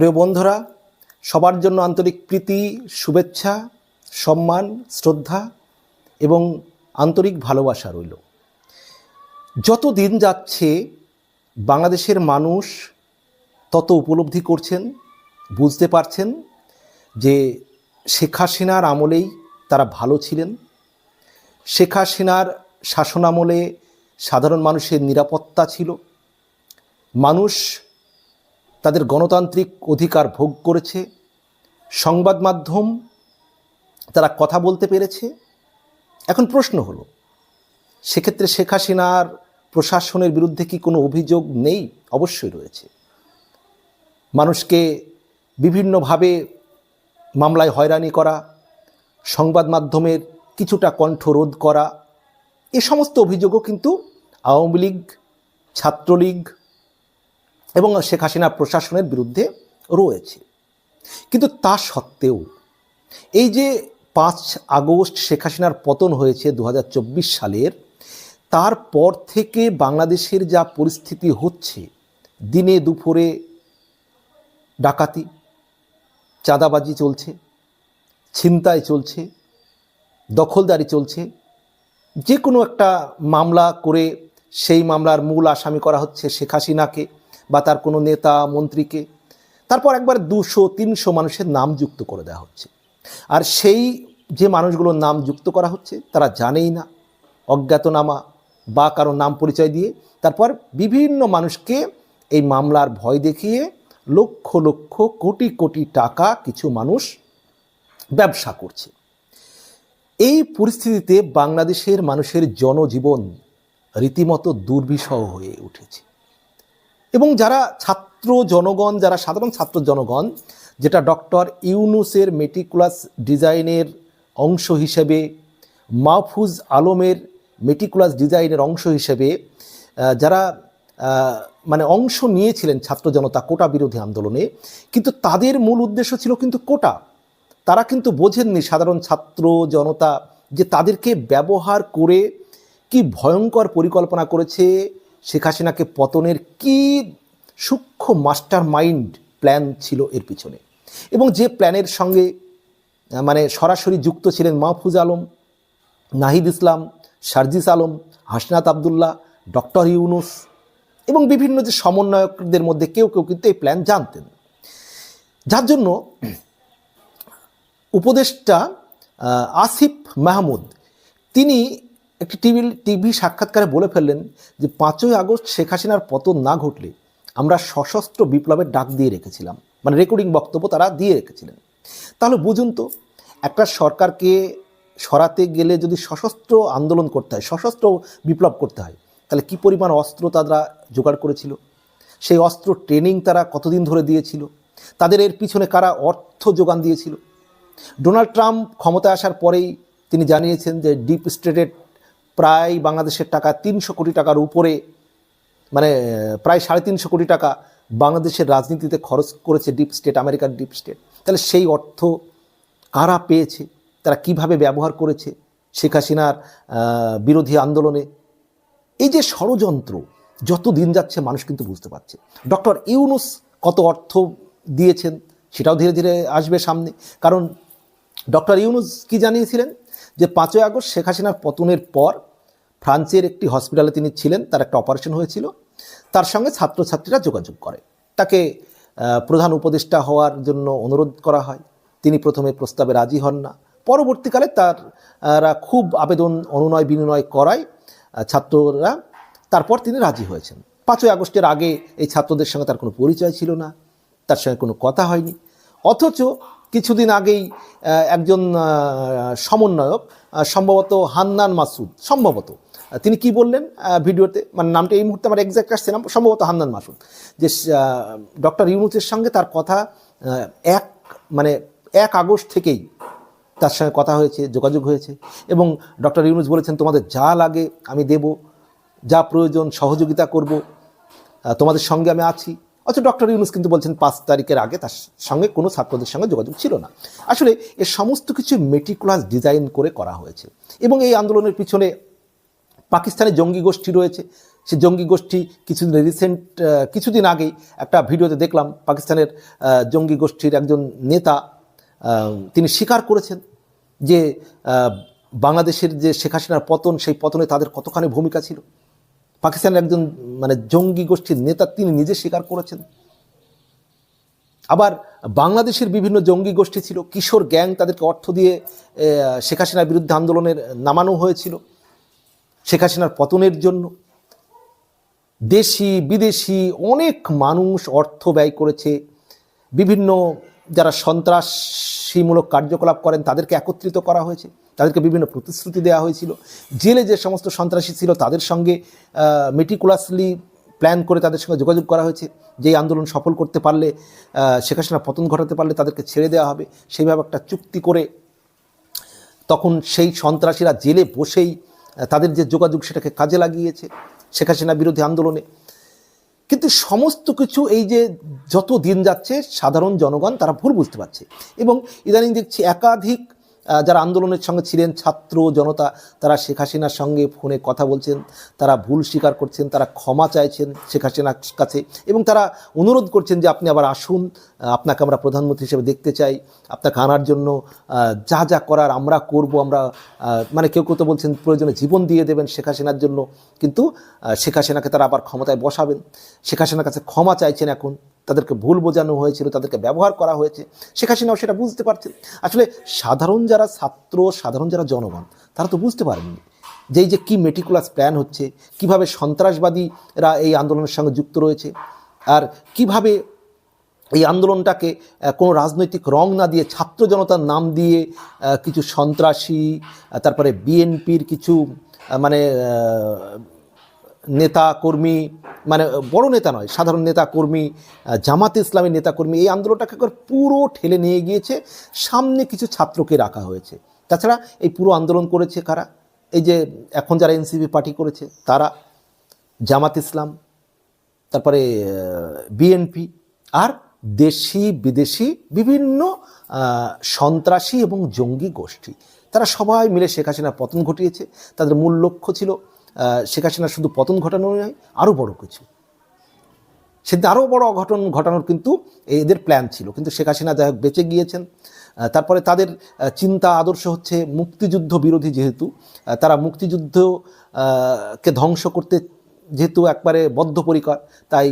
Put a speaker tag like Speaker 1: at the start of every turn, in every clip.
Speaker 1: প্রিয় বন্ধুরা, সবার জন্য আন্তরিক প্রীতি, শুভেচ্ছা, সম্মান, শ্রদ্ধা এবং আন্তরিক ভালোবাসা রইল। যত দিন যাচ্ছে বাংলাদেশের মানুষ তত উপলব্ধি করছেন, বুঝতে পারছেন যে শেখ হাসিনার আমলেই তারা ভালো ছিলেন। শেখ হাসিনার শাসনামলে সাধারণ মানুষের নিরাপত্তা ছিল। মানুষ তাদের গণতান্ত্রিক অধিকার ভোগ করেছে। সংবাদ মাধ্যম তারা কথা বলতে পেরেছে। এখন প্রশ্ন হলো, সেক্ষেত্রে শেখ হাসিনার প্রশাসনের বিরুদ্ধে কি কোনো অভিযোগ নেই? অবশ্যই রয়েছে। মানুষকে বিভিন্নভাবে মামলায় হয়রানি করা, সংবাদ মাধ্যমের কিছুটা কণ্ঠ রোধ করা, এ সমস্ত অভিযোগও কিন্তু আওয়ামী লীগ, ছাত্রলীগ এবং শেখ হাসিনা প্রশাসনের বিরুদ্ধে রয়েছে। কিন্তু তা সত্ত্বেও এই যে পাঁচ আগস্ট শেখ হাসিনার পতন হয়েছে দু হাজার চব্বিশ সালের, তারপর থেকে বাংলাদেশের যা পরিস্থিতি হচ্ছে, দিনে দুপুরে ডাকাতি, চাঁদাবাজি চলছে, ছিনতাই চলছে, দখলদারি চলছে, যে কোনো একটা মামলা করে সেই মামলার মূল আসামি করা হচ্ছে শেখ হাসিনাকে। বা তার কোনো নেতা, মন্ত্রীকে। তারপর একবার দুশো, তিনশো মানুষের নাম যুক্ত করে দেওয়া হচ্ছে। আর সেই যে মানুষগুলোর নাম যুক্ত করা হচ্ছে, তারা জানেই না। অজ্ঞাতনামা বা কারও নাম পরিচয় দিয়ে তারপর বিভিন্ন মানুষকে এই মামলার ভয় দেখিয়ে লক্ষ লক্ষ, কোটি কোটি টাকা কিছু মানুষ ব্যবসা করছে। এই পরিস্থিতিতে বাংলাদেশের মানুষের জনজীবন রীতিমতো দুর্বিষহ হয়ে উঠেছে। এবং যারা ছাত্র জনগণ, যারা সাধারণ ছাত্র জনগণ, যেটা ডক্টর ইউনুসের মেটিকুলাস ডিজাইনের অংশ হিসেবে, মাহফুজ আলমের মেটিকুলাস ডিজাইনের অংশ হিসেবে যারা মানে অংশ নিয়েছিলেন ছাত্র জনতা কোটা বিরোধী আন্দোলনে, কিন্তু তাদের মূল উদ্দেশ্য ছিল কিন্তু কোটা। তারা কিন্তু বোঝেননি সাধারণ ছাত্র জনতা যে তাদেরকে ব্যবহার করে কি ভয়ঙ্কর পরিকল্পনা করেছে শেখ হাসিনাকে পতনের কি সূক্ষ্ম মাস্টার মাইন্ড প্ল্যান ছিল এর পিছনে? এবং যে প্ল্যানের সঙ্গে মানে সরাসরি যুক্ত ছিলেন মাহফুজ আলম, নাহিদ ইসলাম, সার্জিস আলম, হাসনাত আবদুল্লাহ, ডক্টর ইউনুস এবং বিভিন্ন যে সমন্বয়কদের মধ্যে কেউ কেউ কিন্তু এই প্ল্যান জানতেন। যার জন্য উপদেষ্টা আসিফ মাহমুদ, তিনি একটি টিভি টিভি সাক্ষাৎকারে বলে ফেললেন যে পাঁচই আগস্ট শেখ হাসিনার পতন না ঘটলে আমরা সশস্ত্র বিপ্লবের ডাক দিয়ে রেখেছিলাম। মানে রেকর্ডিং বক্তব্য তারা দিয়ে রেখেছিলেন। তাহলে বুঝুন তো, একটা সরকারকে সরাতে গেলে যদি সশস্ত্র আন্দোলন করতে হয়, সশস্ত্র বিপ্লব করতে হয়, তাহলে কি পরিমাণ অস্ত্র তারা জোগাড় করেছিল? সেই অস্ত্র ট্রেনিং তারা কতদিন ধরে দিয়েছিল? তাদের এর পিছনে কারা অর্থ যোগান দিয়েছিল? ডোনাল্ড ট্রাম্প ক্ষমতায় আসার পরেই তিনি জানিয়েছেন যে ডিপ স্টেটের প্রায় বাংলাদেশের টাকা তিনশো কোটি টাকার উপরে মানে প্রায় সাড়ে তিনশো কোটি টাকা বাংলাদেশের রাজনীতিতে খরচ করেছে ডিপ স্টেট, আমেরিকার ডিপ স্টেট। তাহলে সেই অর্থ কারা পেয়েছে? তারা কীভাবে ব্যবহার করেছে? শেখ হাসিনার বিরোধী আন্দোলনে। এই যে ষড়যন্ত্র, যত দিন যাচ্ছে মানুষ কিন্তু বুঝতে পারছে। ডক্টর ইউনুস কত অর্থ দিয়েছেন সেটাও ধীরে ধীরে আসবে সামনে। কারণ ডক্টর ইউনুস কি জানিয়েছিলেন? যে পাঁচই আগস্ট শেখ হাসিনার পতনের পর ফ্রান্সের একটি হসপিটালে তিনি ছিলেন, তার একটা অপারেশন হয়েছিল। তার সঙ্গে ছাত্রছাত্রীরা যোগাযোগ করে। তাকে প্রধান উপদেষ্টা হওয়ার জন্য অনুরোধ করা হয়। তিনি প্রথমে প্রস্তাবে রাজি হন না। পরবর্তীকালে তার খুব আবেদন, অনুনয় বিনিময় করায় ছাত্ররা তারপর তিনি রাজি হয়েছেন। পাঁচই আগস্টের আগে এই ছাত্রদের সঙ্গে তার কোনো পরিচয় ছিল না। তার সঙ্গে কোনো কথা হয়নি। অথচ কিছুদিন আগেই একজন সমন্বয়ক সম্ভবত হান্নান মাসুদ সম্ভবত তিনি কি বললেন? ভিডিওতে মানে নামটা এই মুহূর্তে আমার এক্সাক্ট আসছে না, সম্ভবত হান্নান মাসুদ, যে ডক্টর ইউনুসের সঙ্গে তার কথা এক মানে এক আগস্ট থেকেই তার সঙ্গে কথা হয়েছে, যোগাযোগ হয়েছে এবং ডক্টর ইউনুস বলেছেন, তোমাদের যা লাগে আমি দেব, যা প্রয়োজন সহযোগিতা করব তোমাদের সঙ্গে আমি আছি। অথচ ডক্টর ইউনুস কিন্তু বলছেন, পাঁচ তারিখের আগে তার সঙ্গে কোনো ছাত্রদের সঙ্গে যোগাযোগ ছিল না। আসলে এর সমস্ত কিছু মেটিকুলাস ডিজাইন করে করা হয়েছে এবং এই আন্দোলনের পিছনে পাকিস্তানের জঙ্গি গোষ্ঠী রয়েছে। সে জঙ্গি গোষ্ঠী কিছুদিন রিসেন্ট কিছুদিন আগেই একটা ভিডিওতে দেখলাম পাকিস্তানের জঙ্গি গোষ্ঠীর একজন নেতা তিনি স্বীকার করেছেন যে বাংলাদেশের যে শেখ হাসিনার পতন, সেই পতনে তাদের কতখানি ভূমিকা ছিল। পাকিস্তানের একজন মানে জঙ্গি গোষ্ঠীর নেতা তিনি নিজে স্বীকার করেছেন। আবার বাংলাদেশের বিভিন্ন জঙ্গি গোষ্ঠী ছিল, কিশোর গ্যাং তাদেরকে অর্থ দিয়ে শেখ হাসিনার বিরুদ্ধে আন্দোলনের নামানো হয়েছিল। শেখ হাসিনার পতনের জন্য। দেশি, বিদেশি অনেক মানুষ অর্থ ব্যয় করেছে। বিভিন্ন যারা সন্ত্রাসীমূলক কার্যকলাপ করেন, তাদেরকে একত্রিত করা হয়েছে। তাদেরকে বিভিন্ন প্রতিশ্রুতি দেওয়া হয়েছিল। জেলে যে সমস্ত সন্ত্রাসী ছিল, তাদের সঙ্গে মেটিকুলাসলি প্ল্যান করে তাদের সঙ্গে যোগাযোগ করা হয়েছে। যে এই আন্দোলন সফল করতে পারলে শেখ হাসিনা পতন ঘটাতে পারলে তাদেরকে ছেড়ে দেওয়া হবে। সেইভাবে একটা চুক্তি করে তখন সেই সন্ত্রাসীরা জেলে বসেই তাদের যে যোগাযোগ সেটাকে কাজে লাগিয়েছে শেখ হাসিনা বিরোধী আন্দোলনে। কিন্তু সমস্ত কিছু এই যে যত দিন যাচ্ছে, সাধারণ জনগণ তারা ভুল বুঝতে পারছে। এবং ইদানিং দেখছি একাধিক যারা আন্দোলনের সঙ্গে ছিলেন, ছাত্র, জনতা, তারা শেখ হাসিনার সঙ্গে ফোনে কথা বলছেন, তারা ভুল স্বীকার করছেন, তারা ক্ষমা চাইছেন শেখ হাসিনার কাছে এবং তারা অনুরোধ করছেন যে আপনি আবার আসুন আপনাকে আমরা প্রধানমন্ত্রী হিসেবে দেখতে চাই, আপনাকে আনার জন্য যা যা করার আমরা করব, আমরা মানে কেউ কেউ তো বলছেন প্রয়োজনে জীবন দিয়ে দেবেন শেখ হাসিনার জন্য, কিন্তু শেখ হাসিনাকে তারা আবার ক্ষমতায় বসাবেন, শেখ হাসিনার কাছে ক্ষমা চাইছেন এখন তাদেরকে ভুল বোঝানো হয়েছিল, তাদেরকে ব্যবহার করা হয়েছে। শেখ হাসিনাও সেটা বুঝতে পারছেন। আসলে সাধারণ যারা ছাত্র, সাধারণ যারা জনগণ, তারা তো বুঝতে পারেননি যে যে কী মেটিকুলাস প্ল্যান হচ্ছে, কীভাবে সন্ত্রাসবাদীরা এই আন্দোলনের সঙ্গে যুক্ত রয়েছে, আর কীভাবে এই আন্দোলনটাকে কোনো রাজনৈতিক রং না দিয়ে ছাত্র জনতার নাম দিয়ে কিছু সন্ত্রাসী তারপরে বিএনপির কিছু মানে নেতা কর্মী মানে বড় নেতা নয়, সাধারণ নেতা কর্মী জামাত ইসলামের নেতা কর্মী, এই আন্দোলনটাকে পুরো ঠেলে নিয়ে গিয়েছে। সামনে কিছু ছাত্রকে রাখা হয়েছে। তাছাড়া এই পুরো আন্দোলন করেছে কারা? এই যে, এখন যারা এনসিপি পার্টি করেছে, তারা জামাত ইসলাম, তারপরে বিএনপি আর দেশি, বিদেশি বিভিন্ন সন্ত্রাসী এবং জঙ্গি গোষ্ঠী। তারা সবাই মিলে শেখ হাসিনার পতন ঘটিয়েছে। তাদের মূল লক্ষ্য ছিল শেখ হাসিনার শুধু পতন ঘটানো নয়, আরও বড় কিছু। সেদিন আরও বড় অঘটন ঘটানোর কিন্তু এদের প্ল্যান ছিল। কিন্তু শেখ হাসিনা যাই হোক বেঁচে গিয়েছেন। তারপরে তাদের চিন্তা, আদর্শ হচ্ছে মুক্তিযুদ্ধ বিরোধী যেহেতু তারা মুক্তিযুদ্ধ কে ধ্বংস করতে যেহেতু একবারে বদ্ধপরিকর, তাই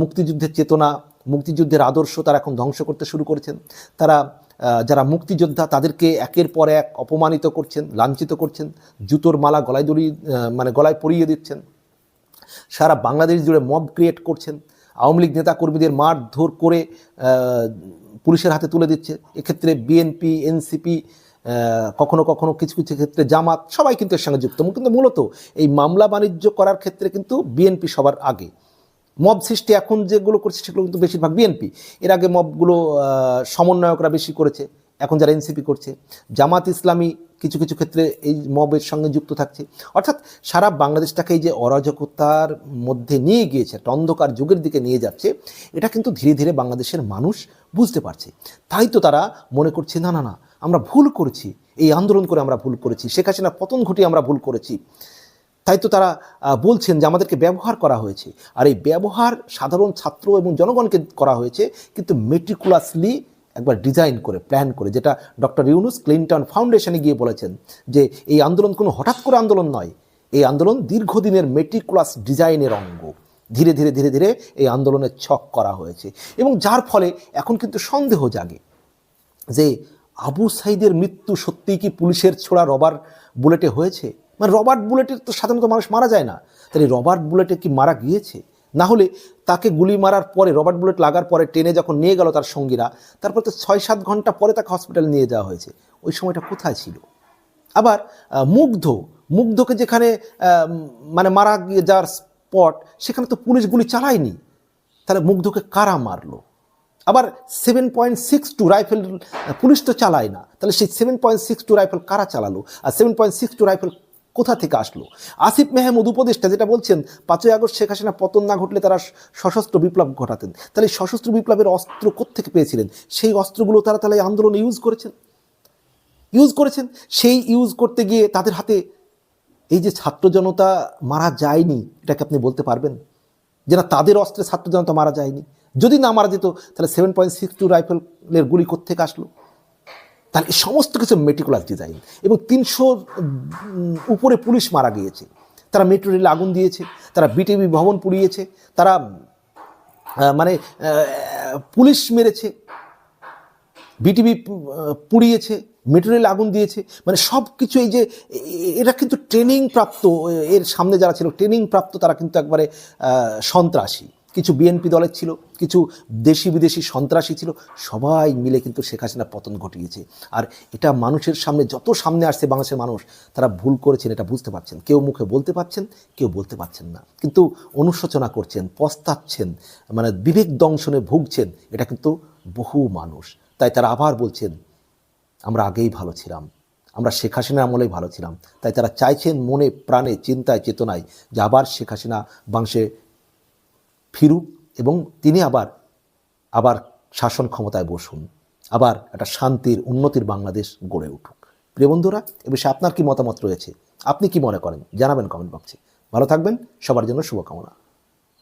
Speaker 1: মুক্তিযুদ্ধের চেতনা, মুক্তিযুদ্ধের আদর্শ তারা এখন ধ্বংস করতে শুরু করেছেন। তারা যারা মুক্তিযোদ্ধা, তাদেরকে একের পর এক অপমানিত করছেন, লাঞ্ছিত করছেন, জুতোর মালা গলায় দড়ি মানে গলায় পরিয়ে দিচ্ছেন। সারা বাংলাদেশ জুড়ে মব ক্রিয়েট করছেন। আওয়ামী লীগ নেতা কর্মীদের মারধর করে পুলিশের হাতে তুলে দিচ্ছে। এক্ষেত্রে বিএনপি এনসিপি কখনো কখনো কিছু কিছু ক্ষেত্রে জামাত, সবাই কিন্তু এর সঙ্গে যুক্ত। কিন্তু মূলত এই মামলা বাণিজ্য করার ক্ষেত্রে কিন্তু বিএনপি সবার আগে। মব সৃষ্টি এখন যেগুলো করছে সেগুলো কিন্তু বেশিরভাগ বিএনপি এর আগে মবগুলো সমন্বয়করা বেশি করেছে। এখন যারা এনসিপি করছে, জামাত ইসলামী কিছু কিছু ক্ষেত্রে এই মবের সঙ্গে যুক্ত থাকছে। অর্থাৎ সারা বাংলাদেশটাকে এই যে অরাজকতার মধ্যে নিয়ে গিয়েছে, একটা অন্ধকার যুগের দিকে নিয়ে যাচ্ছে, এটা কিন্তু ধীরে ধীরে বাংলাদেশের মানুষ বুঝতে পারছে। তাই তো তারা মনে করছে, না না না, আমরা ভুল করেছি। এই আন্দোলন করে আমরা ভুল করেছি। শেখ হাসিনা পতন ঘটিয়ে আমরা ভুল করেছি। তাই তো তারা বলছেন যে আমাদেরকে ব্যবহার করা হয়েছে। আর এই ব্যবহার সাধারণ ছাত্র এবং জনগণকে করা হয়েছে, কিন্তু মেট্রিকুলাসলি একবার ডিজাইন করে প্ল্যান করে, যেটা ডক্টর ইউনুস ক্লিনটন ফাউন্ডেশনে গিয়ে বলেছেন যে এই আন্দোলন কোনো হঠাৎ করে আন্দোলন নয়, এই আন্দোলন দীর্ঘদিনের মেট্রিকুলাস ডিজাইনের অঙ্গ। ধীরে ধীরে ধীরে ধীরে এই আন্দোলনের ছক করা হয়েছে এবং যার ফলে এখন কিন্তু সন্দেহ জাগে যে আবু সাইদের মৃত্যু সত্যিই কি পুলিশের ছোড়া রবার বুলেটে হয়েছে? মানে রবার্ট বুলেটের তো সাধারণত মানুষ মারা যায় না। তাহলে রবার্ট বুলেটে কি মারা গিয়েছে? না হলে তাকে গুলি মারার পরে, রবার্ট বুলেট লাগার পরে ট্রেনে যখন নিয়ে গেল তার সঙ্গীরা, তারপর তো ছয় সাত ঘণ্টা পরে তাকে হসপিটালে নিয়ে যাওয়া হয়েছে। ওই সময়টা কোথায় ছিল? আবার মুগ্ধ, মুগ্ধকে যেখানে মানে মারা গিয়ে যাওয়ার স্পট সেখানে তো পুলিশ গুলি চালায়নি। তাহলে মুগ্ধকে কারা মারলো? আবার seven point six two rifle police তো চালায় না। তাহলে সেই seven point six two rifle কারা চালালো? আর seven point six two rifle কোথা থেকে আসলো? আসিফ মেহমুদ উপদেষ্টা যেটা বলছেন, পাঁচই আগস্ট শেখ হাসিনা পতন না ঘটলে তারা সশস্ত্র বিপ্লব ঘটাতেন। তাহলে সশস্ত্র বিপ্লবের অস্ত্র কোত্থেকে পেয়েছিলেন? সেই অস্ত্রগুলো তারা তাহলে আন্দোলনে ইউজ করেছেন? ইউজ করেছেন? সেই ইউজ করতে গিয়ে তাদের হাতে এই যে ছাত্র জনতা মারা যায়নি, এটাকে আপনি বলতে পারবেন? যে না তাদের অস্ত্রে ছাত্র জনতা মারা যায়নি। যদি না মারা যেত, তাহলে সেভেন পয়েন্ট সিক্স টু রাইফেলের গুলি কোথেকে আসলো? তাহলে এই সমস্ত কিছু মেটিকুলাস ডিজাইন এবং তিনশো উপরে পুলিশ মারা গিয়েছে। তারা মেট্রো রেলে আগুন দিয়েছে, তারা বিটিভি ভবন পুড়িয়েছে, তারা মানে পুলিশ মেরেছে বিটিভি পুড়িয়েছে মেট্রো রেল আগুন দিয়েছে। মানে সব কিছু এই যে এরা কিন্তু ট্রেনিং প্রাপ্ত, এর সামনে যারা ছিল ট্রেনিং প্রাপ্ত তারা কিন্তু একবারে সন্ত্রাসী। কিছু বিএনপি দলের ছিল, কিছু দেশি বিদেশি সন্ত্রাসী ছিল, সবাই মিলে কিন্তু শেখ হাসিনা পতন ঘটিয়েছে। আর এটা মানুষের সামনে যত সামনে আসছে বাংলাদেশের মানুষ, তারা ভুল করেছেন, এটা বুঝতে পারছেন। কেউ মুখে বলতে পারছেন, কেউ বলতে পারছেন না। কিন্তু অনুশোচনা করছেন, পস্তাচ্ছেন মানে বিবেক দংশনে ভুগছেন, এটা কিন্তু বহু মানুষ। তাই তারা আবার বলছেন, আমরা আগেই ভালো ছিলাম। আমরা শেখ হাসিনার আমলেই ভালো ছিলাম। তাই তারা চাইছেন মনে, প্রাণে, চিন্তায়, চেতনায় যে আবার শেখ হাসিনা বাংশে ফিরুক এবং তিনি আবার আবার শাসন ক্ষমতায় বসুন, আবার একটা শান্তির, উন্নতির বাংলাদেশ গড়ে উঠুক। প্রিয় বন্ধুরা, এ বিষয়ে আপনার কি মতামত রয়েছে? আপনি কি মনে করেন? জানাবেন কমেন্ট বক্সে। ভালো থাকবেন, সবার জন্য শুভকামনা।